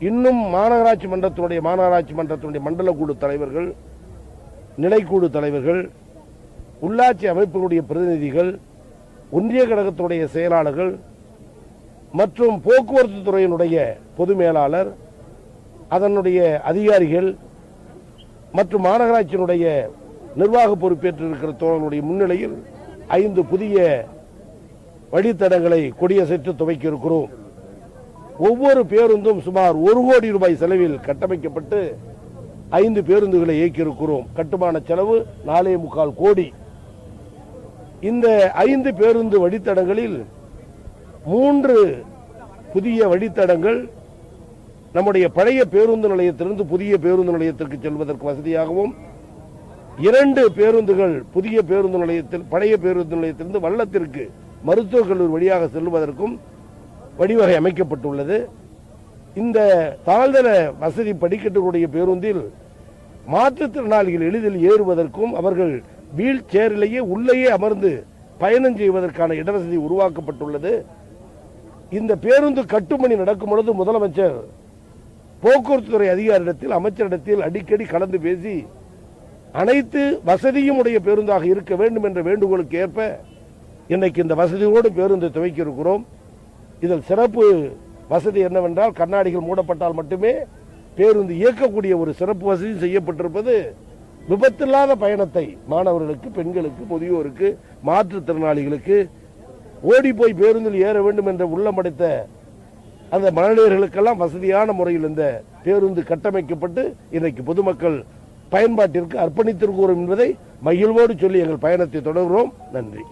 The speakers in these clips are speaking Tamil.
இன்னும் மாநகராட்சி மன்றத்தினுடைய மாநகராட்சி மன்றத்தினுடைய மண்டல குழு தலைவர்கள் நிலைக்குழு தலைவர்கள் உள்ளாட்சி அமைப்புகளுடைய பிரதிநிதிகள் ஒன்றிய கழகத்தினுடைய செயலாளர்கள் மற்றும் போக்குவரத்து துறையினுடைய பொது மேலாளர் அதனுடைய அதிகாரிகள் மற்றும் மாநகராட்சியினுடைய நிர்வாக பொறுப்பேற்றிருக்கிற தோழர்களுடைய முன்னிலையில் ஐந்து புதிய வழித்தடங்களை கொடியசைத்து துவக்கி இருக்கிறோம் ஒவ்வொரு பேருந்தும் சுமார் ஒரு கோடி ரூபாய் செலவில் கட்டமைக்கப்பட்டு ஐந்து பேருந்துகளை இயக்கியிருக்கிறோம். கட்டுமான செலவு நாலே முக்கால் கோடி. இந்த ஐந்து பேருந்து வழித்தடங்களில் மூன்று புதிய வழித்தடங்கள் நம்முடைய பழைய பேருந்து நிலையத்திலிருந்து புதிய பேருந்து நிலையத்திற்கு செல்வதற்கு வசதியாகவும் இரண்டு பேருந்துகள் புதிய பேருந்து நிலையத்தில் பழைய பேருந்து நிலையத்திலிருந்து வள்ளத்திற்கு மருத்துவக் கல்லூரி வழியாக செல்வதற்கும் வழிவகை அமைக்கப்பட்டுள்ளது. இந்த தாழ்தள வசதி படிக்கட்டுகளுடைய பேருந்தில் மாற்றுத்திறனாளிகள் எளிதில் ஏறுவதற்கும் அவர்கள் வீல் சேரிலேயே உள்ளேயே அமர்ந்து பயணம் செய்வதற்கான இடவசதி உருவாக்கப்பட்டுள்ளது. இந்த பேருந்து கட்டுமணி நடக்கும் பொழுது முதலமைச்சர் போக்குவரத்து துறை அதிகாரிடத்தில் அமைச்சரிடத்தில் அடிக்கடி கலந்து பேசி அனைத்து வசதியும் உடைய பேருந்தாக இருக்க வேண்டும் என்ற வேண்டுகோளுக்கு ஏற்ப இன்னைக்கு இந்த வசதியோடு பேருந்து துவக்கி இருக்கிறோம் இதில் சிறப்பு வசதி என்னவென்றால் கண்ணாடிகள் மூடப்பட்டால் மட்டுமே பேருந்து இயக்கக்கூடிய ஒரு சிறப்பு வசதி செய்யப்பட்டிருப்பது விபத்தில்லாத பயணத்தை மாணவர்களுக்கு பெண்களுக்கு முதியோருக்கு மாற்றுத்திறனாளிகளுக்கு ஓடி போய் பேருந்தில் ஏற வேண்டும் என்ற உள்ளமடைத்த அந்த மழலையர்களுக்கெல்லாம் வசதியான முறையில் இந்த பேருந்து கட்டமைக்கப்பட்டு இன்றைக்கு பொதுமக்கள் பயன்பாட்டிற்கு அர்ப்பணித்திருக்கிறோம் என்பதை மகிழ்வோடு சொல்லி எங்கள் பயணத்தை தொடர்கிறோம். நன்றி.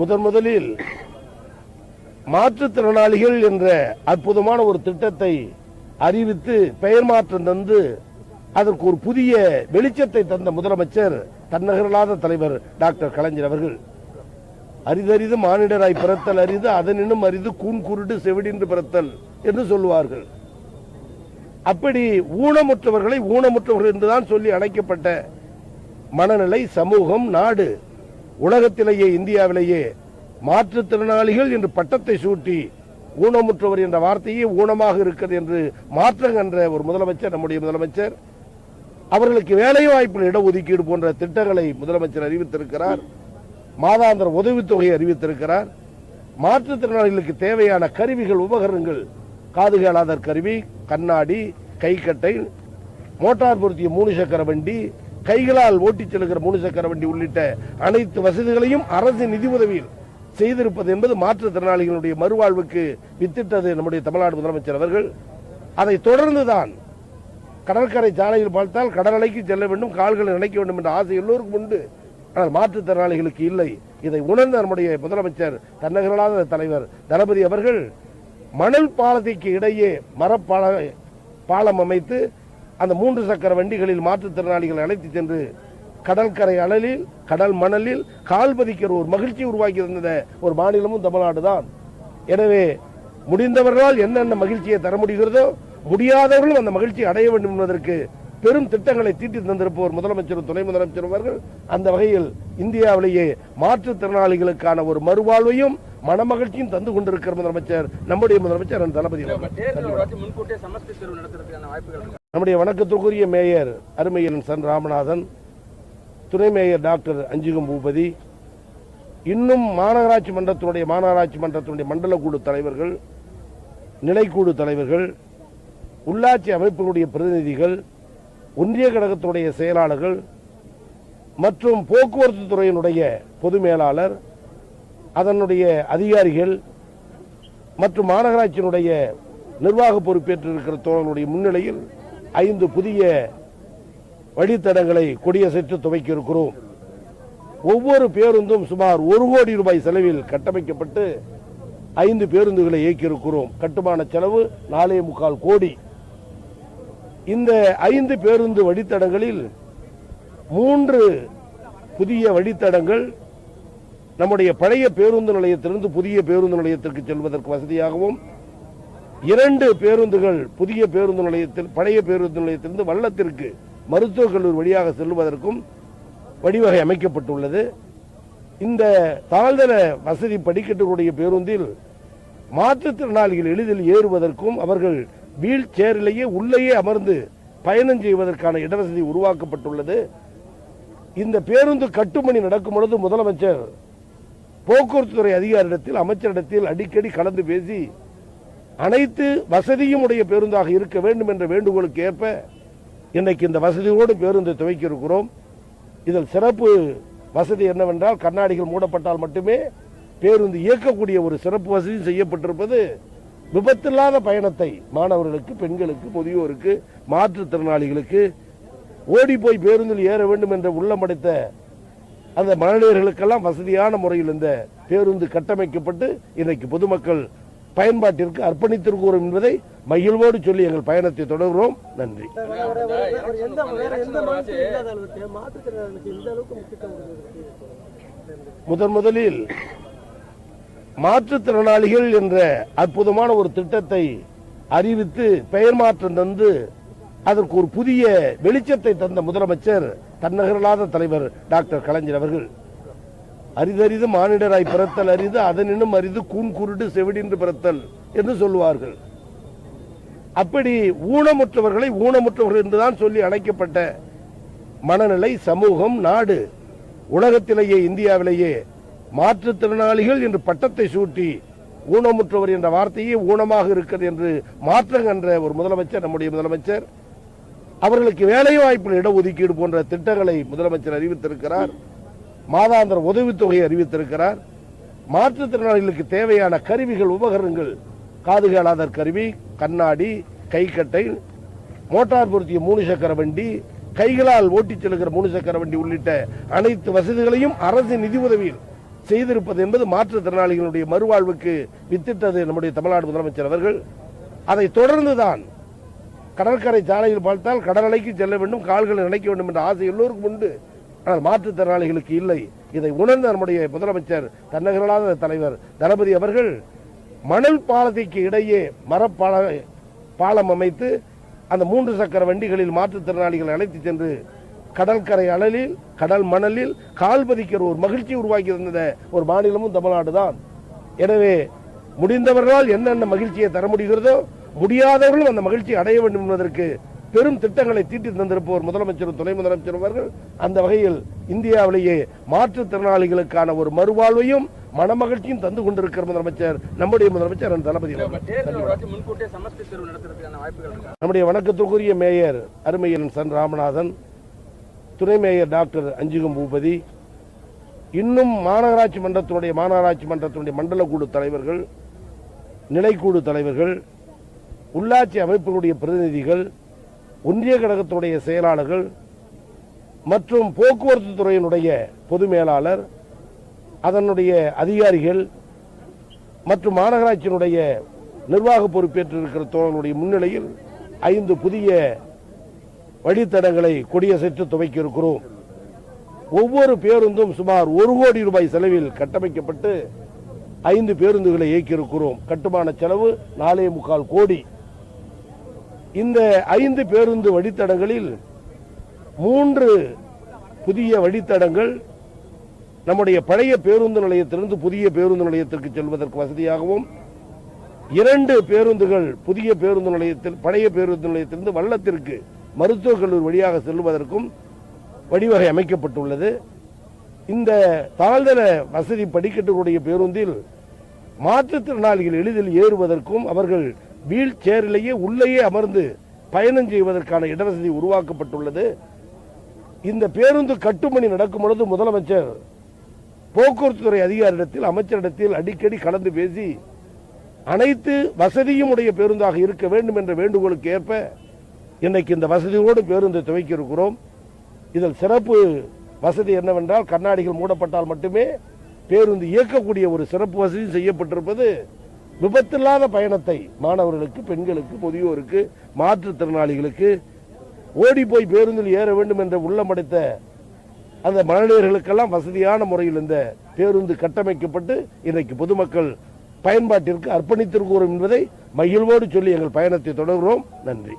முதன் முதலில் மாற்றுத்திறனாளிகள் என்ற அற்புதமான ஒரு திட்டத்தை அறிவித்து பெயர் மாற்றம் தந்து அதற்கு ஒரு புதிய வெளிச்சத்தை தந்த முதலமைச்சர் தன்னகரலாத தலைவர் டாக்டர் கலைஞர் அவர்கள். அரிதறிது மானிடராய் பிறத்தல் அரிது அதனினும் அரிது கூன் குருடு செவிடின்று பிறத்தல் என்று சொல்லுவார்கள். அப்படி ஊனமுற்றவர்களை ஊனமுற்றவர்கள் என்றுதான் சொல்லி அழைக்கப்பட்ட மனநிலை சமூகம் நாடு உலகத்திலேயே இந்தியாவிலேயே மாற்றுத்திறனாளிகள் என்று பட்டத்தை சூட்டி ஊனமுற்றவர் என்ற வார்த்தையே ஊனமாக இருக்கிறது என்று மாற்றம் என்ற ஒரு முதலமைச்சர் நம்முடைய முதலமைச்சர் அவர்களுக்கு வேலை வாய்ப்பில் இடஒதுக்கீடு போன்ற திட்டங்களை முதலமைச்சர் அறிவித்திருக்கிறார். மாதாந்திர உதவித்தொகையை அறிவித்திருக்கிறார். மாற்றுத்திறனாளிகளுக்கு தேவையான கருவிகள் உபகரணங்கள் காது கேளாதர் கருவி கண்ணாடி கைக்கட்டை மோட்டார் பொருத்திய மூணு சக்கர வண்டி கைகளால் ஓட்டிச் செல்கிற மூணு சக்கர வண்டி உள்ளிட்ட அனைத்து வசதிகளையும் அரசு நிதி உதவியில் செய்திருப்பது என்பது மாற்றுத்திறனாளிகளுடைய மறுவாழ்வுக்கு வித்திட்டது நம்முடைய தமிழ்நாடு முதலமைச்சர் அவர்கள். அதை தொடர்ந்துதான் கடற்கரை சாலையில் பார்த்தால் கடல் அலைக்கு செல்ல வேண்டும் கால்களை நினைக்க வேண்டும் என்ற ஆசை எல்லோருக்கும் உண்டு. ஆனால் மாற்றுத்திறனாளிகளுக்கு இல்லை. இதை உணர்ந்த நம்முடைய முதலமைச்சர் தன்னகரலாத தலைவர் தளபதி அவர்கள் மணல் பாலத்திற்கு இடையே மரப்பால பாலம் அமைத்து அந்த மூன்று சக்கர வண்டிகளில் மாற்றுத்திறனாளிகள் அழைத்து சென்று கடற்கரை அழலில் கடல் மணலில் கால் பதிக்கிற ஒரு மகிழ்ச்சி உருவாக்கி இருந்த ஒரு மாநிலமும் தமிழ்நாடு தான் எனவே முடிந்தவர்களால் என்னென்ன மகிழ்ச்சியை தர முடிகிறதோ முடியாதவர்களும் அந்த மகிழ்ச்சியை அடைய வேண்டும் என்பதற்கு பெரும் திட்டங்களை தீட்டி தந்திருப்பவர் முதலமைச்சரும் துணை முதலமைச்சரும் அவர்கள் அந்த வகையில் இந்தியாவிலேயே மாற்றுத்திறனாளிகளுக்கான ஒரு மறுவாழ்வையும் மனமகிழ்ச்சியும் தந்து கொண்டிருக்கிற முதலமைச்சர் நம்முடைய முதலமைச்சர் தளபதி. நம்முடைய வணக்கத்திற்குரிய மேயர் அருமையன் சன் ராமநாதன் துணை மேயர் டாக்டர் அஞ்சுகம் பூபதி இன்னும் மாநகராட்சி மன்றத்தினுடைய மாநகராட்சி மன்றத்தினுடைய மண்டல குழு தலைவர்கள் நிலைக்குழு தலைவர்கள் உள்ளாட்சி அமைப்புகளுடைய பிரதிநிதிகள் ஒன்றிய கழகத்துடைய செயலாளர்கள் மற்றும் போக்குவரத்து துறையினுடைய பொது மேலாளர் அதனுடைய அதிகாரிகள் மற்றும் மாநகராட்சியினுடைய நிர்வாக பொறுப்பேற்றிருக்கிற தோழர்களுடைய முன்னிலையில் ஐந்து புதிய வழித்தடங்களை கொடியசைத்து துவக்கி இருக்கிறோம் ஒவ்வொரு பேருந்தும் சுமார் ஒரு கோடி ரூபாய் செலவில் கட்டமைக்கப்பட்டு ஐந்து பேருந்துகளை இயக்கியிருக்கிறோம். கட்டுமான செலவு நாலே முக்கால் கோடி. இந்த ஐந்து பேருந்து வழித்தடங்களில் மூன்று புதிய வழித்தடங்கள் நம்முடைய பழைய பேருந்து நிலையத்திலிருந்து புதிய பேருந்து நிலையத்திற்கு செல்வதற்கு வசதியாகவும் இரண்டு பேருந்துகள் புதிய பேருந்து நிலையத்தில் பழைய பேருந்து நிலையத்திலிருந்து வள்ளத்திற்கு மருத்துவக் கல்லூரி வழியாக செல்வதற்கும் வழிவகை அமைக்கப்பட்டுள்ளது. இந்த தாழ்தள வசதி படிக்கட்டுகளுடைய பேருந்தில் மாற்றுத்திறனாளிகள் எளிதில் ஏறுவதற்கும் அவர்கள் வீல் சேரிலேயே உள்ளேயே அமர்ந்து பயணம் செய்வதற்கான இடவசதி உருவாக்கப்பட்டுள்ளது. இந்த பேருந்து கட்டுமணி நடக்கும் பொழுது முதலமைச்சர் போக்குவரத்து துறை அதிகாரிடத்தில் அமைச்சரிடத்தில் அடிக்கடி கலந்து பேசி அனைத்து வசதியும் உடைய பேருந்தாக இருக்க வேண்டும் என்ற வேண்டுகோளுக்கு ஏற்ப இன்னைக்கு இந்த வசதியோடு பேருந்தை துவக்கி இருக்கிறோம் இதில் சிறப்பு வசதி என்னவென்றால் கண்ணாடிகள் மூடப்பட்டால் மட்டுமே பேருந்து இயக்கக்கூடிய ஒரு சிறப்பு வசதி செய்யப்பட்டிருப்பது. விபத்தில்லாத பயணத்தை மாணவர்களுக்கு பெண்களுக்கு முதியோருக்கு மாற்றுத்திறனாளிகளுக்கு ஓடி போய் பேருந்தில் ஏற வேண்டும் என்ற உள்ளமடைத்த அந்த மழலையர்களுக்கெல்லாம் வசதியான முறையில் இந்த பேருந்து கட்டமைக்கப்பட்டு இன்றைக்கு பொதுமக்கள் பயன்பாட்டிற்கு அர்ப்பணித்திருக்கிறோம் என்பதை மகிழ்வோடு சொல்லி எங்கள் பயணத்தை தொடர்கிறோம். நன்றி. முதன் முதலில் மாற்றுத்திறனாளிகள் என்ற அற்புதமான ஒரு திட்டத்தை அறிவித்து பெயர் மாற்றம் தந்து அதற்கு ஒரு புதிய வெளிச்சத்தை தந்த முதலமைச்சர் தன்னகரலாத தலைவர் டாக்டர் கலைஞர் அவர்கள். அரிதறிது மானிடராய் பிறத்தல் அரிது அதனினும் அரிது கூன் குருடு செவிடின்று பிறத்தல் என்று சொல்லுவார்கள். அப்படி ஊனமுற்றவர்களை ஊனமுற்றவர்கள் என்றுதான் சொல்லி அழைக்கப்பட்ட மனநிலை சமூகம் நாடு உலகத்திலேயே இந்தியாவிலேயே மாற்றுத்திறனாளிகள் என்று பட்டத்தை சூட்டி ஊனமுற்றவர் என்ற வார்த்தையே ஊனமாக இருக்கிறது என்று மாற்றம் என்ற ஒரு முதலமைச்சர் நம்முடைய முதலமைச்சர் அவர்களுக்கு வேலை வாய்ப்பில் இடஒதுக்கீடு போன்ற திட்டங்களை முதலமைச்சர் அறிவித்திருக்கிறார். மாதாந்திர உதவித்தொகையை அறிவித்திருக்கிறார். மாற்றுத்திறனாளிகளுக்கு தேவையான கருவிகள் உபகரணங்கள் காது கேளாதர் கருவி கண்ணாடி கைக்கட்டை மோட்டார் பொருத்திய மூணு சக்கர வண்டி கைகளால் ஓட்டிச் செல்கிற மூணு சக்கர வண்டி உள்ளிட்ட அனைத்து வசதிகளையும் அரசு நிதி உதவியில் செய்திருப்பது என்பது மாற்றுத்திறனாளிகளுடைய மறுவாழ்வுக்கு வித்திட்டது நம்முடைய தமிழ்நாடு முதலமைச்சர் அவர்கள். அதை தொடர்ந்துதான் கடற்கரை சாலையில் பார்த்தால் கடல் அலைக்கு செல்ல வேண்டும் கால்களை நினைக்க வேண்டும் என்ற ஆசை எல்லோருக்கும் உண்டு. ஆனால் மாற்றுத்திறனாளிகளுக்கு இல்லை. இதை உணர்ந்த நம்முடைய முதலமைச்சர் தன்னகரலாத தலைவர் தளபதி அவர்கள் மணல் பாலத்திற்கு இடையே மரப்பால பாலம் அமைத்து அந்த மூன்று சக்கர வண்டிகளில் மாற்றுத்திறனாளிகளை அழைத்து சென்று கடற்கரை அழலில் கடல் மணலில் கால் பதிக்கிற ஒரு மகிழ்ச்சி உருவாக்கி இருந்த ஒரு மாநிலமும் தமிழ்நாடு தான். எனவே முடிந்தவர்களால் என்னென்ன மகிழ்ச்சியை தர முடிகிறதோ முடியாதவர்களும் அந்த மகிழ்ச்சியை அடைய வேண்டும் என்பதற்கு பெரும் திட்டங்களை தீட்டி தந்திருப்பவர் முதலமைச்சரும் துணை முதலமைச்சரும் அவர்கள். அந்த வகையில் இந்தியாவிலேயே மாற்றுத்திறனாளிகளுக்கான ஒரு மறுவாழ்வையும் மனமகிழ்ச்சியும் தந்து கொண்டிருக்கிற முதலமைச்சர் நம்முடைய முதலமைச்சர் தளபதி நம்முடைய வணக்கத்துக்குரிய மேயர் அருமையன் சன் ராமநாதன் துணை மேயர் டாக்டர் அஞ்சுகம் பூபதி இன்னும் மாநகராட்சி மன்றத்தினுடைய மாநகராட்சி மன்றத்தினுடைய மண்டல குழு தலைவர்கள் நிலைக்குழு தலைவர்கள் உள்ளாட்சி அமைப்புகளுடைய பிரதிநிதிகள் ஒன்றிய கழகத்தினுடைய செயலாளர்கள் மற்றும் போக்குவரத்து துறையினுடைய பொது மேலாளர் அதனுடைய அதிகாரிகள் மற்றும் மாநகராட்சியினுடைய நிர்வாக பொறுப்பேற்றிருக்கிற தோழர்களுடைய முன்னிலையில் ஐந்து புதிய வழித்தடங்களை கொடியசைத்து துவக்கி இருக்கிறோம் ஒவ்வொரு பேருந்தும் சுமார் ஒரு கோடி ரூபாய் செலவில் கட்டமைக்கப்பட்டு ஐந்து பேருந்துகளை இயக்கியிருக்கிறோம். கட்டுமான செலவு நாலே முக்கால் கோடி. இந்த ஐந்து பேருந்து வழித்தடங்களில் மூன்று புதிய வழித்தடங்கள் நம்முடைய பழைய பேருந்து நிலையத்திலிருந்து புதிய பேருந்து நிலையத்திற்கு செல்வதற்கு வசதியாகவும் இரண்டு பேருந்துகள் புதிய பேருந்து நிலையத்தில் பழைய பேருந்து நிலையத்திலிருந்து வள்ளத்திற்கு மருத்துவக் கல்லூரி வழியாக செல்வதற்கும் வழிவகை அமைக்கப்பட்டுள்ளது. இந்த தாழ்தள வசதி படிக்கட்டுகளுடைய பேருந்தில் மாற்றுத்திறனாளிகள் எளிதில் ஏறுவதற்கும் அவர்கள் வீல் சேரிலேயே உள்ளேயே அமர்ந்து பயணம் செய்வதற்கான இடவசதி உருவாக்கப்பட்டுள்ளது. இந்த பேருந்து கட்டுமணி நடக்கும் பொழுது முதலமைச்சர் போக்குவரத்து துறை அதிகாரிடத்தில் அமைச்சரிடத்தில் அடிக்கடி கலந்து பேசி அனைத்து வசதியும் உடைய பேருந்தாக இருக்க வேண்டும் என்ற வேண்டுகோளுக்கு ஏற்ப இன்னைக்கு இந்த வசதியோடு பேருந்தை துவக்கி இருக்கிறோம். இதில் சிறப்பு வசதி என்னவென்றால் கண்ணாடிகள் மூடப்பட்டால் மட்டுமே பேருந்து இயக்கக்கூடிய ஒரு சிறப்பு வசதி செய்யப்பட்டிருப்பது. விபத்தில்லாத பயணத்தை மாணவர்களுக்கு பெண்களுக்கு முதியோருக்கு மாற்றுத்திறனாளிகளுக்கு ஓடி போய் பேருந்தில் ஏற வேண்டும் என்ற உள்ளமடைத்த அந்த மழலையர்களுக்கெல்லாம் வசதியான முறையில் இந்த பேருந்து கட்டமைக்கப்பட்டு இன்றைக்கு பொதுமக்கள் பயன்பாட்டிற்கு அர்ப்பணித்திருக்கிறோம் என்பதை மகிழ்வோடு சொல்லி எங்கள் பயணத்தை தொடர்கிறோம். நன்றி.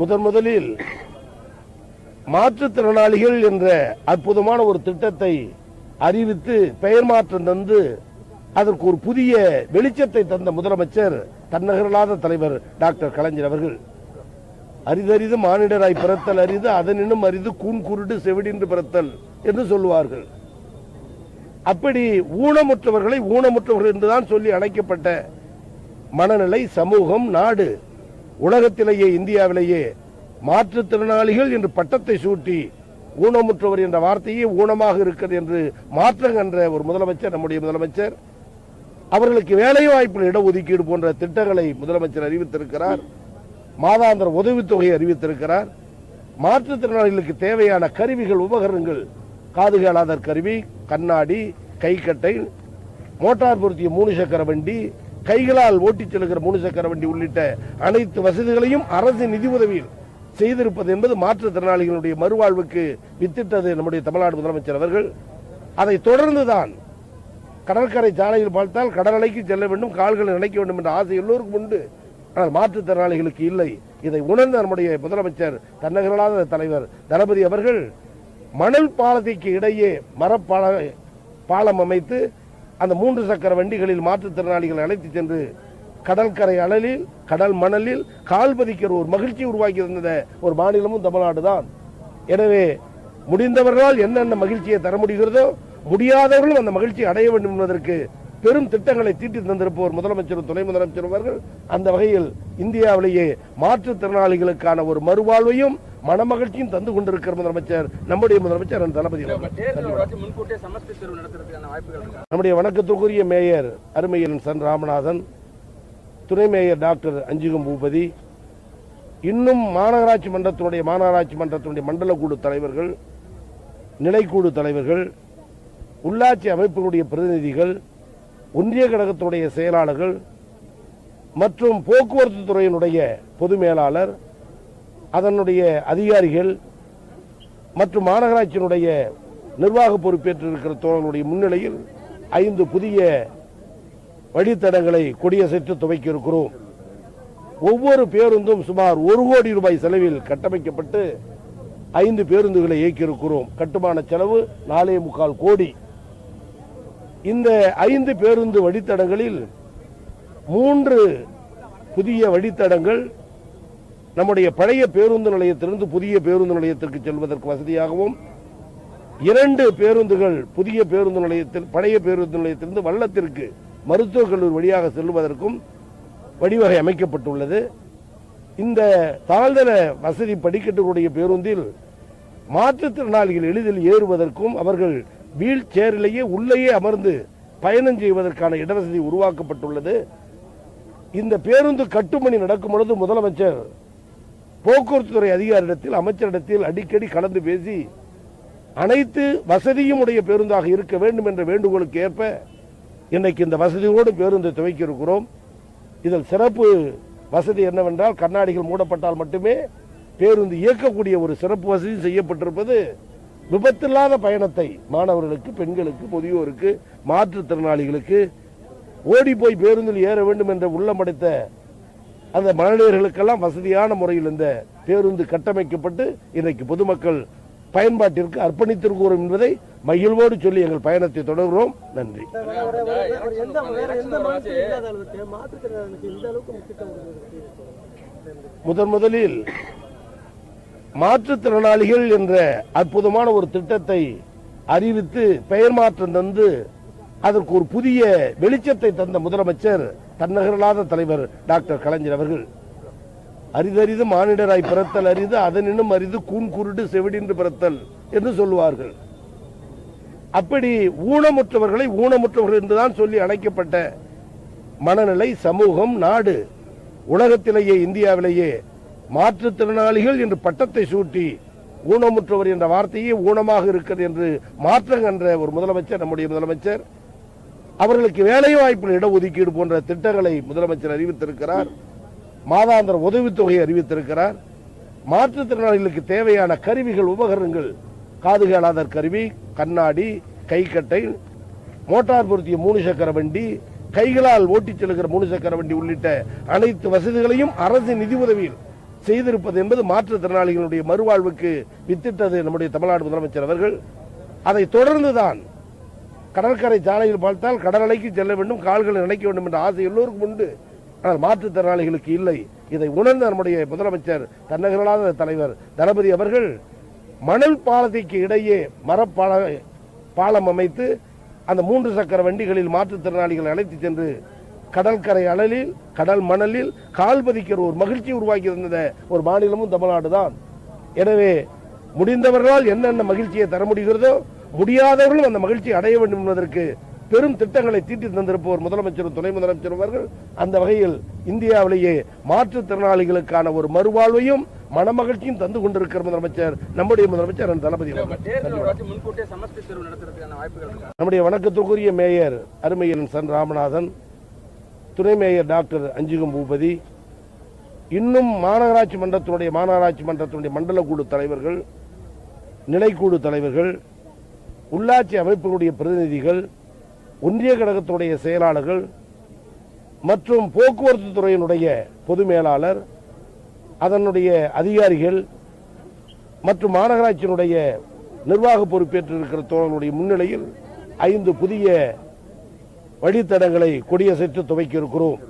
முதன் முதலில் மாற்றுத்திறனாளிகள் என்ற அற்புதமான ஒரு திட்டத்தை அறிவித்து பெயர் மாற்றம் தந்து அதற்கு ஒரு புதிய வெளிச்சத்தை தந்த முதலமைச்சர் தன்னகரலாத தலைவர் டாக்டர் கலைஞர் அவர்கள். அரிதறிது மானிடராய் பிறத்தல் அரிது அதனினும் அரிது கூன் குருடு செவிடின்று பிறத்தல் என்று சொல்லுவார்கள். அப்படி ஊனமுற்றவர்களை ஊனமுற்றவர்கள் என்றுதான் சொல்லி அழைக்கப்பட்ட மனநிலை சமூகம் நாடு உலகத்திலேயே இந்தியாவிலேயே மாற்றுத்திறனாளிகள் என்று பட்டத்தை சூட்டி ஊனமுற்றவர் என்ற வார்த்தையே ஊனமாக இருக்கிறது என்று மாற்றம் என்ற ஒரு முதலமைச்சர் நம்முடைய முதலமைச்சர் அவர்களுக்கு வேலை வாய்ப்பில் இடஒதுக்கீடு போன்ற திட்டங்களை முதலமைச்சர் அறிவித்திருக்கிறார். மாதாந்திர உதவித்தொகையை அறிவித்திருக்கிறார். மாற்றுத்திறனாளிகளுக்கு தேவையான கருவிகள் உபகரணங்கள் காது கேளாதர் கருவி கண்ணாடி கைக்கட்டை மோட்டார் பொருத்திய மூணு சக்கர வண்டி கைகளால் ஓட்டிச் செல்கிற மூணு சக்கர வண்டி உள்ளிட்ட அனைத்து வசதிகளையும் அரசு நிதி உதவியில் செய்திருப்பது என்பது மாற்றுத்திறனாளிகளுடைய மறுவாழ்வுக்கு வித்திட்டது நம்முடைய தமிழ்நாடு முதலமைச்சர் அவர்கள். அதை தொடர்ந்துதான் கடற்கரை சாலையில் பார்த்தால் கடல் அலைக்கு செல்ல வேண்டும் கால்களை நினைக்க வேண்டும் என்ற ஆசை எல்லோருக்கும் உண்டு. ஆனால் மாற்றுத்திறனாளிகளுக்கு இல்லை. இதை உணர்ந்த நம்முடைய முதலமைச்சர் தன்னகரலாத தலைவர் தளபதி அவர்கள் மணல் பாலத்திற்கு இடையே மரப்பால பாலம் அமைத்து அந்த மூன்று சக்கர வண்டிகளில் மாற்றுத்திறனாளிகளை அழைத்து சென்று கடற்கரை அழலில் கடல் மணலில் கால் பதிக்கிற ஒரு மகிழ்ச்சி உருவாக்கி இருந்த ஒரு மாநிலமும் தமிழ்நாடு தான். எனவே முடிந்தவர்களால் என்னென்ன மகிழ்ச்சியை தர முடிகிறதோ முடியாதவர்களும் அந்த மகிழ்ச்சியை அடைய வேண்டும் என்பதற்கு பெரும் திட்டங்களை தீட்டி தந்திருப்பவர் முதலமைச்சரும் துணை முதலமைச்சரும் அவர்கள் அந்த வகையில் இந்தியாவிலேயே மாற்றுத்திறனாளிகளுக்கான ஒரு மறுவாழ்வையும் மனமகிழ்ச்சியும் தந்து கொண்டிருக்கிற முதலமைச்சர் நம்முடைய முதலமைச்சர் தளபதி நம்முடைய வணக்கத்திற்குரிய மேயர் அருமையன் சன் ராமநாதன் துணை மேயர் டாக்டர் அஞ்சுகம் பூபதி இன்னும் மாநகராட்சி மன்றத்தினுடைய மாநகராட்சி மன்றத்தினுடைய மண்டல குழு தலைவர்கள் நிலைக்குழு தலைவர்கள் உள்ளாட்சி அமைப்புகளுடைய பிரதிநிதிகள் ஒன்றிய கழகத்துடைய செயலாளர்கள் மற்றும் போக்குவரத்து துறையினுடைய பொது மேலாளர் அதனுடைய அதிகாரிகள் மற்றும் மாநகராட்சியினுடைய நிர்வாக பொறுப்பேற்றிருக்கிற தோழர்களுடைய முன்னிலையில் ஐந்து புதிய வழித்தடங்களை கொடியசைத்து துவக்கி இருக்கிறோம் ஒவ்வொரு பேருந்தும் சுமார் ஒரு கோடி ரூபாய் செலவில் கட்டமைக்கப்பட்டு ஐந்து பேருந்துகளை இயக்கியிருக்கிறோம். கட்டுமான செலவு நாலே முக்கால் கோடி. இந்த ஐந்து பேருந்து வழித்தடங்களில் மூன்று புதிய வழித்தடங்கள் நம்முடைய பழைய பேருந்து நிலையத்திலிருந்து புதிய பேருந்து நிலையத்திற்கு செல்வதற்கு வசதியாகவும் இரண்டு பேருந்துகள் புதிய பேருந்து நிலையத்தில் பழைய பேருந்து நிலையத்திலிருந்து வள்ளத்திற்கு மருத்துவக் கல்லூரி வழியாக செல்வதற்கும் வழிவகை அமைக்கப்பட்டுள்ளது. இந்த தாழ்தள வசதி படிக்கட்டுகளுடைய பேருந்தில் மாற்றுத்திறனாளிகள் எளிதில் ஏறுவதற்கும் அவர்கள் வீல் சேரிலேயே உள்ளேயே அமர்ந்து பயணம் செய்வதற்கான இடவசதி உருவாக்கப்பட்டுள்ளது. இந்த பேருந்து கட்டுமணி நடக்கும் பொழுது முதலமைச்சர் போக்குவரத்து துறை அதிகாரிடத்தில் அமைச்சரிடத்தில் அடிக்கடி கலந்து பேசி அனைத்து வசதியும் உடைய பேருந்தாக இருக்க வேண்டும் என்ற வேண்டுகோளுக்கு ஏற்ப இன்னைக்கு இந்த வசதியோடு பேருந்தை துவக்கி இருக்கிறோம் இதில் சிறப்பு வசதி என்னவென்றால் கண்ணாடிகள் மூடப்பட்டால் மட்டுமே பேருந்து இயக்கக்கூடிய ஒரு சிறப்பு வசதி செய்யப்பட்டிருப்பது விபத்தில்லாத பயணத்தை மாணவர்களுக்கு பெண்களுக்கு முதியோருக்கு மாற்றுத்திறனாளிகளுக்கு ஓடி போய் பேருந்தில் ஏற வேண்டும் என்ற உள்ளமடைத்த அந்த மழலையர்களுக்கெல்லாம் வசதியான முறையில் இந்த பேருந்து கட்டமைக்கப்பட்டு இன்றைக்கு பொதுமக்கள் பயன்பாட்டிற்கு அர்ப்பணித்திருக்கிறோம் என்பதை மகிழ்வோடு சொல்லி எங்கள் பயணத்தை தொடர்கிறோம். நன்றி. முதன் முதலில் மாற்றுத்திறனாளிகள் என்ற அற்புதமான ஒரு திட்டத்தை அறிவித்து பெயர் மாற்றம் தந்து அதற்கு ஒரு புதிய வெளிச்சத்தை தந்த முதலமைச்சர் தன்னகரலாத தலைவர் டாக்டர் கலைஞர் அவர்கள். அரிதறிது மானிடராய் பிறத்தல் அரிது அதனினும் அரிது கூண் குருடு செவிடின்று பிறத்தல் என்று சொல்லுவார்கள். அப்படி ஊனமுற்றவர்களை ஊனமுற்றவர்கள் என்றுதான் சொல்லி அழைக்கப்பட்ட மனநிலை சமூகம் நாடு உலகத்திலேயே இந்தியாவிலேயே மாற்றுத்திறனாளிகள் என்று பட்டத்தை சூட்டி ஊனமுற்றவர் என்ற வார்த்தையே ஊனமாக இருக்கிறது என்று மாற்றம் என்ற ஒரு முதலமைச்சர் நம்முடைய முதலமைச்சர் அவர்களுக்கு வேலை வாய்ப்பில் இடஒதுக்கீடு போன்ற திட்டங்களை முதலமைச்சர் அறிவித்திருக்கிறார். மாதாந்திர உதவித்தொகையை அறிவித்திருக்கிறார். மாற்றுத்திறனாளிகளுக்கு தேவையான கருவிகள் உபகரணங்கள் காது கேளாதர் கருவி கண்ணாடி கைக்கட்டை மோட்டார் பொருத்திய மூணு சக்கர வண்டி கைகளால் ஓட்டிச் செல்கிற மூணு சக்கர வண்டி உள்ளிட்ட அனைத்து வசதிகளையும் அரசு நிதி உதவியில் செய்திருப்பது என்பது மாற்றுத்திறனாளிகளுடைய மறுவாழ்வுக்கு வித்திட்டது நம்முடைய தமிழ்நாடு முதலமைச்சர் அவர்கள். அதை தொடர்ந்துதான் கடற்கரை சாலையில் பார்த்தால் கடல் செல்ல வேண்டும் கால்களை நினைக்க வேண்டும் என்ற ஆசை எல்லோருக்கும் உண்டு. ஆனால் மாற்றுத்திறனாளிகளுக்கு இல்லை. இதை உணர்ந்த நம்முடைய முதலமைச்சர் தன்னகரலாத தலைவர் தளபதி அவர்கள் மணல் பாலத்திற்கு இடையே மரப்பால பாலம் அமைத்து அந்த மூன்று சக்கர வண்டிகளில் மாற்றுத்திறனாளிகளை அழைத்து சென்று கடற்கரை அழலில் கடல் மணலில் கால் பதிக்கிற ஒரு மகிழ்ச்சி உருவாக்கி இருந்த ஒரு மாநிலமும் தமிழ்நாடு தான் எனவே முடிந்தவர்களால் என்னென்ன மகிழ்ச்சியை தர முடிகிறதோ முடியாதவர்களும் அந்த மகிழ்ச்சியை அடைய வேண்டும் என்பதற்கு பெரும் திட்டங்களை தீட்டி தந்திருப்பவர் முதலமைச்சரும் துணை முதலமைச்சரும் அவர்கள். அந்த வகையில் இந்தியாவிலேயே மாற்றுத்திறனாளிகளுக்கான ஒரு மறுவாழ்வையும் மனமகிழ்ச்சியும் தந்து கொண்டிருக்கிற முதலமைச்சர் நம்முடைய முதலமைச்சர் தளபதி நம்முடைய வணக்கத்துக்குரிய மேயர் அருமையன் சன் ராமநாதன் துணை மேயர் டாக்டர் அஞ்சுகம் பூபதி இன்னும் மாநகராட்சி மன்றத்தினுடைய மாநகராட்சி மன்றத்தினுடைய மண்டல குழு தலைவர்கள் நிலைக்குழு தலைவர்கள் உள்ளாட்சி அமைப்புகளுடைய பிரதிநிதிகள் ஒன்றிய கழகத்துடைய செயலாளர்கள் மற்றும் போக்குவரத்து துறையினுடைய பொது மேலாளர் அதனுடைய அதிகாரிகள் மற்றும் மாநகராட்சியினுடைய நிர்வாக பொறுப்பேற்றிருக்கிற தோழர்களுடைய முன்னிலையில் ஐந்து புதிய வழித்தடங்களை கொடியசைத்து துவக்கி இருக்கிறோம்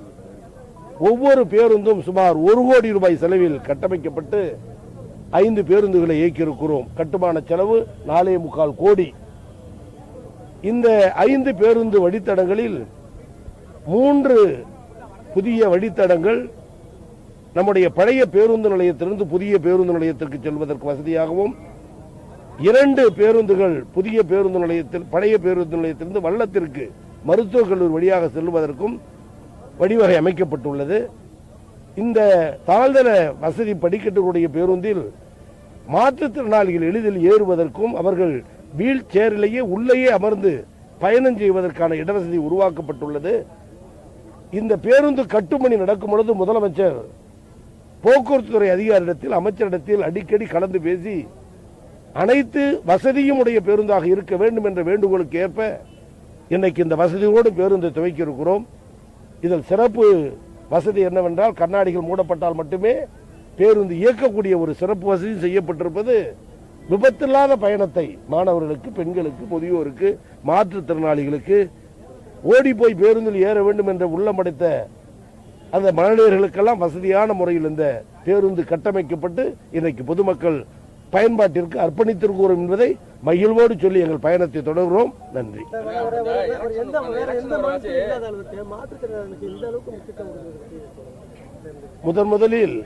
ஒவ்வொரு பேருந்தும் சுமார் ஒரு கோடி ரூபாய் செலவில் கட்டமைக்கப்பட்டு ஐந்து பேருந்துகளை இயக்கியிருக்கிறோம். கட்டுமான செலவு நாலே முக்கால் கோடி. இந்த ஐந்து பேருந்து வழித்தடங்களில் மூன்று புதிய வழித்தடங்கள் நம்முடைய பழைய பேருந்து நிலையத்திலிருந்து புதிய பேருந்து நிலையத்திற்கு செல்வதற்கு வசதியாகவும் இரண்டு பேருந்துகள் புதிய பேருந்து நிலையத்தில் பழைய பேருந்து நிலையத்திலிருந்து வள்ளத்திற்கு மருத்துவக் கல்லூரி வழியாக செல்வதற்கும் வழிவகை அமைக்கப்பட்டுள்ளது. இந்த தாழ்தள வசதி படிக்கட்டுகளுடைய பேருந்தில் மாற்றுத்திறனாளிகள் எளிதில் ஏறுவதற்கும் அவர்கள் வீல் சேரிலேயே உள்ளேயே அமர்ந்து பயணம் செய்வதற்கான இடவசதி உருவாக்கப்பட்டுள்ளது. இந்த பேருந்து கட்டுமணி நடக்கும் பொழுது முதலமைச்சர் போக்குவரத்து துறை அதிகாரிடத்தில் அமைச்சரிடத்தில் அடிக்கடி கலந்து பேசி அனைத்து வசதியும் உடைய பேருந்தாக இருக்க வேண்டும் என்ற வேண்டுகோளுக்கு ஏற்ப இன்னைக்கு இந்த வசதியோடு பேருந்தை துவக்கி இருக்கிறோம் இதில் சிறப்பு வசதி என்னவென்றால் கண்ணாடிகள் மூடப்பட்டால் மட்டுமே பேருந்து இயக்கக்கூடிய ஒரு சிறப்பு வசதி செய்யப்பட்டிருப்பது. விபத்தில்லாத பயணத்தை மாணவர்களுக்கு பெண்களுக்கு முதியோருக்கு மாற்றுத்திறனாளிகளுக்கு ஓடி போய் பேருந்தில் ஏற வேண்டும் என்ற உள்ளமடைத்த அந்த மழலையர்களுக்கெல்லாம் வசதியான முறையில் இந்த பேருந்து கட்டமைக்கப்பட்டு இன்னைக்கு பொதுமக்கள் பயன்பாட்டிற்கு அர்ப்பணித்திருக்கிறோம் என்பதை மகிழ்வோடு சொல்லி எங்கள் பயணத்தை தொடர்கிறோம். நன்றி. முதன் முதலில்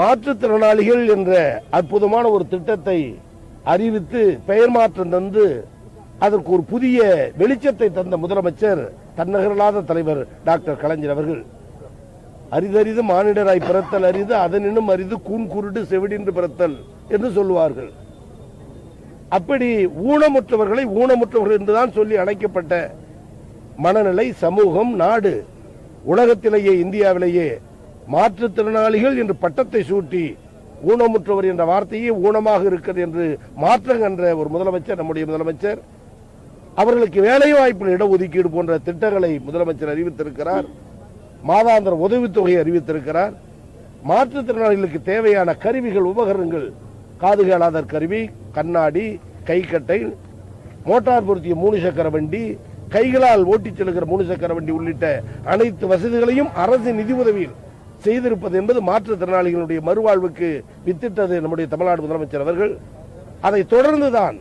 மாற்றுத்திறனாளிகள் என்ற அற்புதமான ஒரு திட்டத்தை அறிவித்து பெயர் மாற்றம் தந்து அதற்கு ஒரு புதிய வெளிச்சத்தை தந்த முதலமைச்சர் தன்னகரலாத தலைவர் டாக்டர் கலைஞர் அவர்கள். அரிதறிது மானிடராய் பிறத்தல் அரிது அதனினும் அரிது கூன் குருடு செவிடின்று பிறத்தல் என்று சொல்லுவார்கள். அப்படி ஊனமுற்றவர்களை ஊனமுற்றவர்கள் என்றுதான் சொல்லி அழைக்கப்பட்ட மனநிலை சமூகம் நாடு உலகத்திலேயே இந்தியாவிலேயே மாற்றுத்திறனாளிகள் என்று பட்டத்தை சூட்டி ஊனமுற்றவர் என்ற வார்த்தையே ஊனமாக இருக்கிறது என்று மாற்றம் என்ற ஒரு முதலமைச்சர் நம்முடைய முதலமைச்சர் அவர்களுக்கு வேலை வாய்ப்பில் இடஒதுக்கீடு போன்ற திட்டங்களை முதலமைச்சர் அறிவித்திருக்கிறார். மாதாந்திர உதவித்தொகை அறிவித்திருக்கிறார். மாற்றுத்திறனாளிகளுக்கு தேவையான கருவிகள் உபகரணங்கள் காது கேளாதர் கருவி கண்ணாடி கைக்கட்டை மோட்டார் பொருத்திய மூணு சக்கர வண்டி கைகளால் ஓட்டிச் செல்கிற மூணு சக்கர வண்டி உள்ளிட்ட அனைத்து வசதிகளையும் அரசு நிதி உதவியில் செய்திருப்பது என்பது மாற்றுத்திறனாளிகளுடைய மறுவாழ்வுக்கு வித்திட்டது நம்முடைய தமிழ்நாடு முதலமைச்சர் அவர்கள். அதை தொடர்ந்துதான்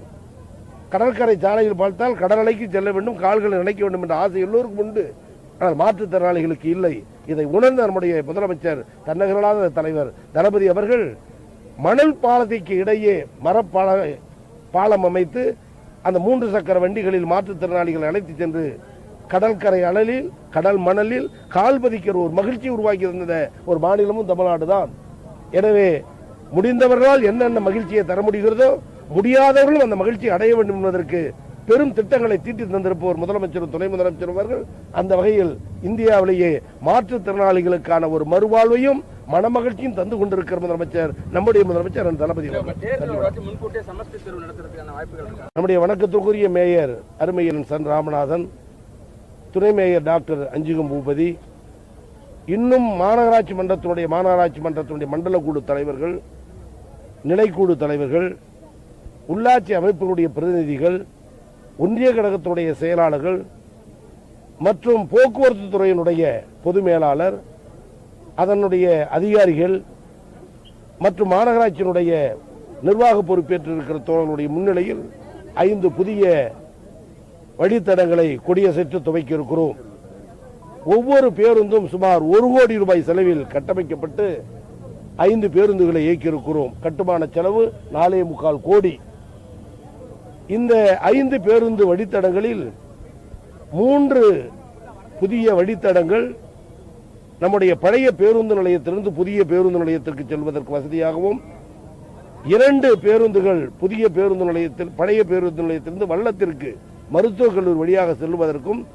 கடற்கரை சாலையில் பார்த்தால் கடல் அலைக்கு செல்ல வேண்டும் கால்களை நினைக்க வேண்டும் என்ற ஆசை எல்லோருக்கும் உண்டு. ஆனால் மாற்றுத்திறனாளிகளுக்கு இல்லை. இதை உணர்ந்த நம்முடைய முதலமைச்சர் தன்னகரலாத தலைவர் தளபதி அவர்கள் மணல் பாலத்திற்கு இடையே மரப்பால பாலம் அமைத்து அந்த மூன்று சக்கர வண்டிகளில் மாற்றுத்திறனாளிகள் அழைத்து சென்று கடற்கரை அழலில் கடல் மணலில் கால் பதிக்கிற ஒரு மகிழ்ச்சி உருவாக்கி இருந்த ஒரு மாநிலமும் தமிழ்நாடு தான். எனவே முடிந்தவர்களால் என்னென்ன மகிழ்ச்சியை தர முடிகிறதோ முடியாதவர்களும் அந்த மகிழ்ச்சியை அடைய வேண்டும் என்பதற்கு பெரும் திட்டங்களை தீட்டி தந்திருப்பவர் முதலமைச்சரும் துணை முதலமைச்சரும் அவர்கள். அந்த வகையில் இந்தியாவிலேயே மாற்றுத்திறனாளிகளுக்கான ஒரு மறுவாழ்வையும் மனமகிழ்ச்சியும் தந்து கொண்டிருக்கிற முதலமைச்சர் நம்முடைய முதலமைச்சர் தளபதி நம்முடைய வணக்கத்துக்குரிய மேயர் அருமையன் சன் ராமநாதன் துணை மேயர் டாக்டர் அஞ்சுகம் பூபதி இன்னும் மாநகராட்சி மன்றத்தினுடைய மாநகராட்சி மன்றத்தினுடைய மண்டல குழு தலைவர்கள் நிலைக்குழு தலைவர்கள் உள்ளாட்சி அமைப்புகளுடைய பிரதிநிதிகள் ஒன்றிய கழகத்துடைய செயலாளர்கள் மற்றும் போக்குவரத்து துறையினுடைய பொது மேலாளர் அதனுடைய அதிகாரிகள் மற்றும் மாநகராட்சியினுடைய நிர்வாக பொறுப்பேற்றிருக்கிற தோழர்களுடைய முன்னிலையில் ஐந்து புதிய வழித்தடங்களை கொடியசைத்து துவக்கி இருக்கிறோம் ஒவ்வொரு பேருந்தும் சுமார் ஒரு கோடி ரூபாய் செலவில் கட்டமைக்கப்பட்டு ஐந்து பேருந்துகளை இயக்கியிருக்கிறோம். கட்டுமான செலவு நாலே முக்கால் கோடி. இந்த ஐந்து பேருந்து வழித்தடங்களில் மூன்று புதிய வழித்தடங்கள் நம்முடைய பழைய பேருந்து நிலையத்திலிருந்து புதிய பேருந்து நிலையத்திற்கு செல்வதற்கு வசதியாகவும் இரண்டு பேருந்துகள் புதிய பேருந்து நிலையத்தில் பழைய பேருந்து நிலையத்திலிருந்து வள்ளத்திற்கு மருத்துவக் கல்லூரி வழியாக செல்வதற்கும்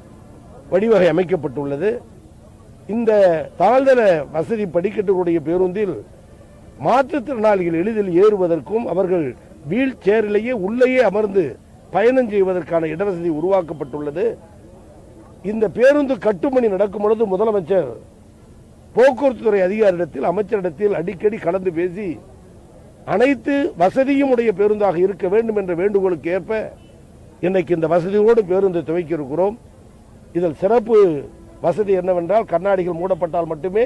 வழிவகை அமைக்கப்பட்டுள்ளது. இந்த தாழ்தள வசதி படிக்கட்டுகளுடைய பேருந்தில் மாற்றுத்திறனாளிகள் எளிதில் ஏறுவதற்கும் அவர்கள் வீல் சேரிலேயே உள்ளேயே அமர்ந்து பயணம் செய்வதற்கான இடவசதி உருவாக்கப்பட்டுள்ளது. இந்த பேருந்து கட்டுமணி நடக்கும் பொழுது முதலமைச்சர் போக்குவரத்து துறை அதிகாரிடத்தில் அமைச்சரிடத்தில் அடிக்கடி கலந்து பேசி அனைத்து வசதியும் உடைய பேருந்தாக இருக்க வேண்டும் என்ற வேண்டுகோளுக்கு ஏற்ப இன்னைக்கு இந்த வசதியோடு பேருந்தை துவக்கி இருக்கிறோம் இதில் சிறப்பு வசதி என்னவென்றால் கண்ணாடிகள் மூடப்பட்டால் மட்டுமே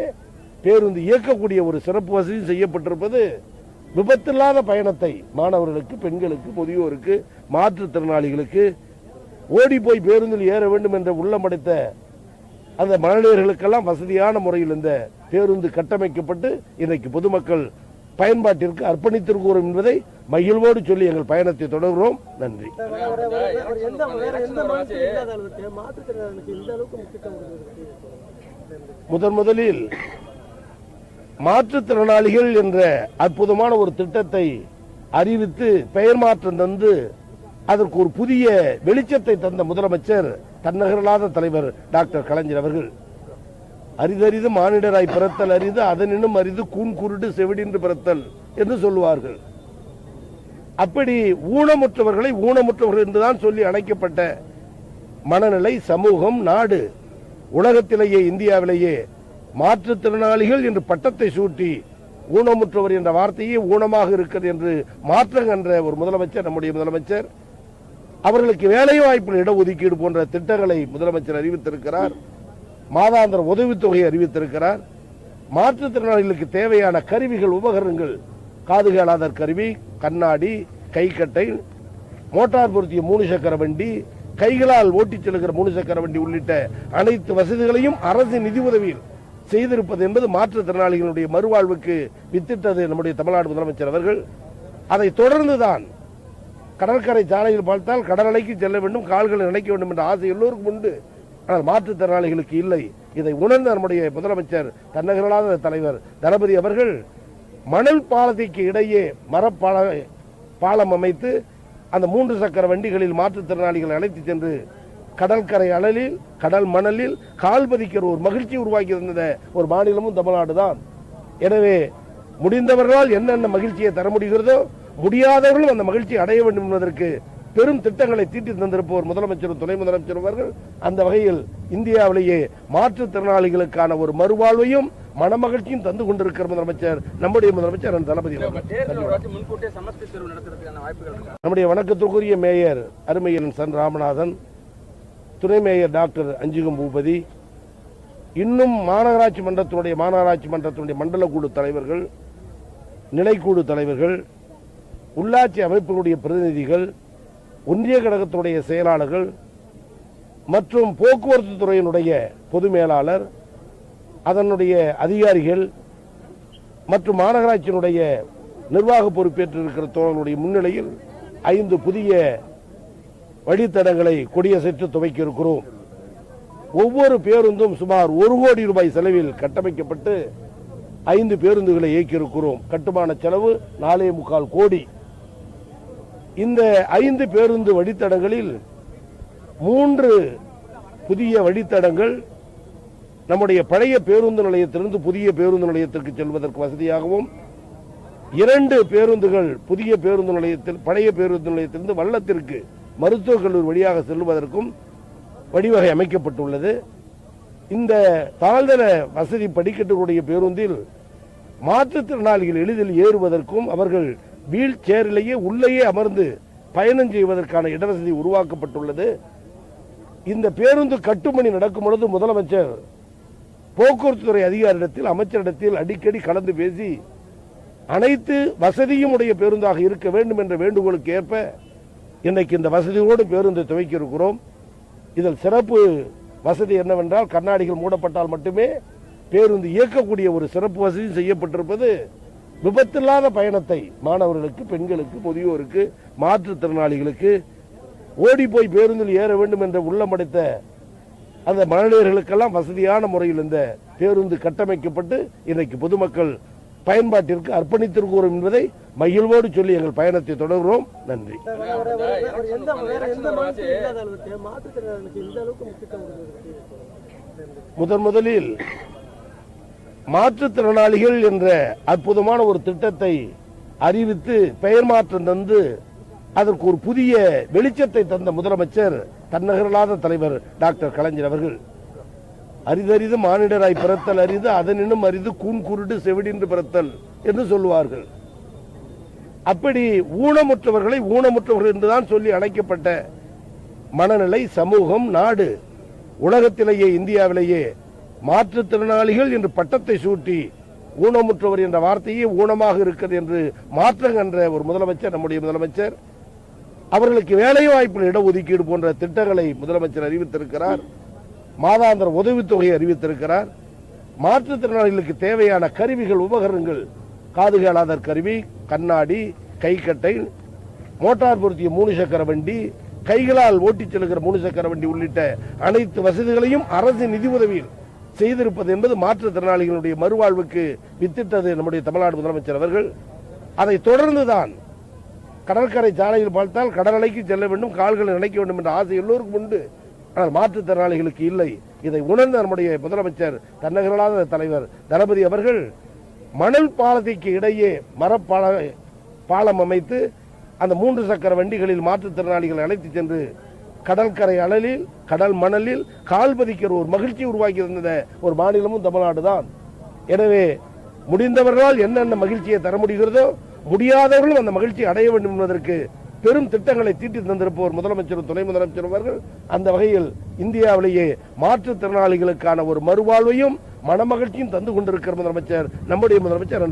பேருந்து இயக்கக்கூடிய ஒரு சிறப்பு வசதி செய்யப்பட்டிருப்பது விபத்தில்லாத பயணத்தை மாணவர்களுக்கு பெண்களுக்கு முதியோருக்கு மாற்றுத்திறனாளிகளுக்கு ஓடி போய் பேருந்தில் ஏற வேண்டும் என்ற உள்ளமடைத்த அந்த மழலையர்களுக்கெல்லாம் வசதியான முறையில் இந்த பேருந்து கட்டமைக்கப்பட்டு இன்றைக்கு பொதுமக்கள் பயன்பாட்டிற்கு அர்ப்பணித்திருக்கிறோம் என்பதை மகிழ்வோடு சொல்லி எங்கள் பயணத்தை தொடர்கிறோம். நன்றி. முதன் முதலில் மாற்றுத்திறனாளிகள் என்ற அற்புதமான ஒரு திட்டத்தை அறிவித்து பெயர் மாற்றம் தந்து அதற்கு ஒரு புதிய வெளிச்சத்தை தந்த முதலமைச்சர் தன்னகரலாத தலைவர் டாக்டர் கலைஞர் அவர்கள். அரிதறிது மானிடராய் பிறத்தல் அரிது அதனினும் அரிது கூன் குருடு செவிடின்று பிறத்தல் என்று சொல்லுவார்கள். அப்படி ஊனமுற்றவர்களை ஊனமுற்றவர்கள் என்றுதான் சொல்லி அழைக்கப்பட்ட மனநிலை சமூகம் நாடு உலகத்திலேயே இந்தியாவிலேயே மாற்றுத்திறனாளிகள் என்று பட்டத்தை சூட்டி ஊனமுற்றவர் என்ற வார்த்தையே ஊனமாக இருக்கிறது என்று மாற்றம் என்ற ஒரு முதலமைச்சர் நம்முடைய முதலமைச்சர் அவர்களுக்கு வேலை வாய்ப்பில் இடஒதுக்கீடு போன்ற திட்டங்களை முதலமைச்சர் அறிவித்திருக்கிறார். மாதாந்திர உதவித்தொகையை அறிவித்திருக்கிறார். மாற்றுத்திறனாளிகளுக்கு தேவையான கருவிகள் உபகரணங்கள் காது கேளாதர் கருவி கண்ணாடி கைக்கட்டை மோட்டார் பொருத்திய மூணு சக்கர வண்டி கைகளால் ஓட்டிச் செல்கிற மூணு சக்கர வண்டி உள்ளிட்ட அனைத்து வசதிகளையும் அரசு நிதி உதவியில் செய்திருப்பது என்பது மாற்றுத்திறனாளிகளுடைய மறுவாழ்வுக்கு வித்திட்டது நம்முடைய தமிழ்நாடு முதலமைச்சர் அவர்கள். அதை தொடர்ந்துதான் கடற்கரை சாலையில் பார்த்தால் கடல் அலைக்கு செல்ல வேண்டும் கால்களை நினைக்க வேண்டும் என்ற ஆசை எல்லோருக்கும் உண்டு. ஆனால் மாற்றுத்திறனாளிகளுக்கு இல்லை. இதை உணர்ந்த நம்முடைய முதலமைச்சர் தன்னகரலாத தலைவர் தளபதி அவர்கள் மணல் பாலத்திற்கு இடையே மரப்பால பாலம் அமைத்து அந்த மூன்று சக்கர வண்டிகளில் மாற்றுத்திறனாளிகளை அழைத்து சென்று கடற்கரை அழலில் கடல் மணலில் கால் பதிக்கிற ஒரு மகிழ்ச்சி உருவாக்கி இருந்த ஒரு மாநிலமும் தமிழ்நாடு தான். எனவே முடிந்தவர்களால் என்னென்ன மகிழ்ச்சியை தர முடிகிறதோ முடியாதவர்களும் அந்த மகிழ்ச்சியை அடைய வேண்டும் என்பதற்கு பெரும் திட்டங்களை தீட்டி தந்திருப்பவர் முதலமைச்சரும் துணை முதலமைச்சரும் அவர்கள். அந்த வகையில் இந்தியாவிலேயே மாற்றுத்திறனாளிகளுக்கான ஒரு மறுவாழ்வையும் மனமகிழ்ச்சியும் தந்து கொண்டிருக்கிற முதலமைச்சர் நம்முடைய முதலமைச்சர் தளபதி நம்முடைய வணக்கத்திற்குரிய மேயர் அருமையன் சன் ராமநாதன் துணை மேயர் டாக்டர் அஞ்சுகம் பூபதி இன்னும் மாநகராட்சி மன்றத்தினுடைய மாநகராட்சி மன்றத்தினுடைய மண்டல குழு தலைவர்கள் நிலைக்குழு தலைவர்கள் உள்ளாட்சி அமைப்புகளுடைய பிரதிநிதிகள் ஒன்றிய கழகத்துடைய செயலாளர்கள் மற்றும் போக்குவரத்து துறையினுடைய பொது மேலாளர் அதனுடைய அதிகாரிகள் மற்றும் மாநகராட்சியினுடைய நிர்வாக பொறுப்பேற்றிருக்கிற தோழர்களுடைய முன்னிலையில் ஐந்து புதிய வழித்தடங்களை கொடியசைத்து துவக்கி இருக்கிறோம் ஒவ்வொரு பேருந்தும் சுமார் ஒரு கோடி ரூபாய் செலவில் கட்டமைக்கப்பட்டு ஐந்து பேருந்துகளை இயக்கியிருக்கிறோம். கட்டுமான செலவு நாலே முக்கால் கோடி. இந்த ஐந்து பேருந்து வழித்தடங்களில் மூன்று புதிய வழித்தடங்கள் நம்முடைய பழைய பேருந்து நிலையத்திலிருந்து புதிய பேருந்து நிலையத்திற்கு செல்வதற்கு வசதியாகவும் இரண்டு பேருந்துகள் புதிய பேருந்து நிலையத்தில் பழைய பேருந்து நிலையத்திலிருந்து வள்ளத்திற்கு மருத்துவக் கல்லூரி வழியாக செல்வதற்கும் வழிவகை அமைக்கப்பட்டுள்ளது. இந்த தாழ்தள வசதி படிக்கட்டுகளுடைய பேருந்தில் மாற்றுத்திறனாளிகள் எளிதில் ஏறுவதற்கும் அவர்கள் வீல் சேரிலேயே உள்ளேயே அமர்ந்து பயணம் செய்வதற்கான இடவசதி உருவாக்கப்பட்டுள்ளது. இந்த பேருந்து கட்டுமணி நடக்கும் பொழுது முதலமைச்சர் போக்குவரத்து துறை அதிகாரிடத்தில் அமைச்சரிடத்தில் அடிக்கடி கலந்து பேசி அனைத்து வசதியும் உடைய பேருந்தாக இருக்க வேண்டும் என்ற வேண்டுகோளுக்கு ஏற்ப இன்னைக்கு இந்த வசதியோடு பேருந்தை துவக்கியிருக்கிறோம். இதில் சிறப்பு வசதி என்னவென்றால் கண்ணாடிகள் மூடப்பட்டால் மட்டுமே பேருந்து இயக்கக்கூடிய ஒரு சிறப்பு வசதி செய்யப்பட்டிருப்பது. விபத்தில்லாத பயணத்தை மாணவர்களுக்கு பெண்களுக்கு முதியோருக்கு மாற்றுத்திறனாளிகளுக்கு ஓடி போய் பேருந்தில் ஏற வேண்டும் என்ற உள்ளமடைத்த அந்த மழலையர்களுக்கெல்லாம் வசதியான முறையில் இந்த பேருந்து கட்டமைக்கப்பட்டு இன்றைக்கு பொதுமக்கள் பயன்பாட்டிற்கு அர்ப்பணித்திருக்கிறோம் என்பதை மகிழ்வோடு சொல்லி எங்கள் பயணத்தை தொடர்கிறோம். நன்றி. முதன் முதலில் மாற்றுத்திறனாளிகள் என்ற அற்புதமான ஒரு திட்டத்தை அறிவித்து பெயர் மாற்றம் தந்து அதற்கு ஒரு புதிய வெளிச்சத்தை தந்த முதலமைச்சர் தன்னகரலாத தலைவர் டாக்டர் கலைஞர் அவர்கள். அரிதறிது மானிடராய் பிறத்தல் அரிது அதனினும் அரிது கூண் குருடு செவிடின்று பிறத்தல் என்று சொல்லுவார்கள். அப்படி ஊனமுற்றவர்களை ஊனமுற்றவர்கள் என்றுதான் சொல்லி அழைக்கப்பட்ட மனநிலை சமூகம் நாடு உலகத்திலேயே இந்தியாவிலேயே மாற்றுத்திறனாளிகள் என்று பட்டத்தை சூட்டி ஊனமுற்றவர் என்ற வார்த்தையே ஊனமாக இருக்கிறது என்று மாற்றம் என்ற ஒரு முதலமைச்சர் நம்முடைய முதலமைச்சர் அவர்களுக்கு வேலை வாய்ப்பில் இடஒதுக்கீடு போன்ற திட்டங்களை முதலமைச்சர் அறிவித்திருக்கிறார். மாதாந்திர உதவித்தொகையை அறிவித்திருக்கிறார். மாற்றுத்திறனாளிகளுக்கு தேவையான கருவிகள் உபகரணங்கள் காது கேளாதர் கருவி கண்ணாடி கைக்கட்டை மோட்டார் பொருத்திய மூணு சக்கர வண்டி கைகளால் ஓட்டிச் செல்கிற மூணு சக்கர வண்டி உள்ளிட்ட அனைத்து வசதிகளையும் அரசு நிதி உதவியில் செய்திருப்பது என்பது மாற்றுத்திறனாளிகளுடைய மறுவாழ்வுக்கு வித்திட்டது நம்முடைய தமிழ்நாடு முதலமைச்சர் அவர்கள். அதை தொடர்ந்துதான் கடற்கரை சாலையில் பார்த்தால் கடல் அலைக்கு செல்ல வேண்டும் கால்களை நினைக்க வேண்டும் என்ற ஆசை எல்லோருக்கும் உண்டு. ஆனால் மாற்றுத்திறனாளிகளுக்கு இல்லை. இதை உணர்ந்த நம்முடைய முதலமைச்சர் தன்னகரலாத தலைவர் தளபதி அவர்கள் மணல் பாலத்திற்கு இடையே மரப்பால பாலம் அமைத்து அந்த மூன்று சக்கர வண்டிகளில் மாற்றுத்திறனாளிகளை அழைத்து சென்று கடற்கரை அழலில் கடல் மணலில் கால் பதிக்கிற ஒரு மகிழ்ச்சி உருவாக்கி இருந்த ஒரு மாநிலமும் தமிழ்நாடு தான் எனவே முடிந்தவர்களால் என்னென்ன மகிழ்ச்சியை தர முடிகிறதோ முடியாதவர்களும் அந்த மகிழ்ச்சியை அடைய வேண்டும் என்பதற்கு பெரும் திட்டங்களை தீட்டி தந்திருப்பவர் முதலமைச்சரும் துணை முதலமைச்சரும் அவர்கள் அந்த வகையில் இந்தியாவிலேயே மாற்றுத்திறனாளிகளுக்கான ஒரு மறுவாழ்வையும் மனமகிழ்ச்சியும் தந்து கொண்டிருக்கிற முதலமைச்சர் நம்முடைய முதலமைச்சர்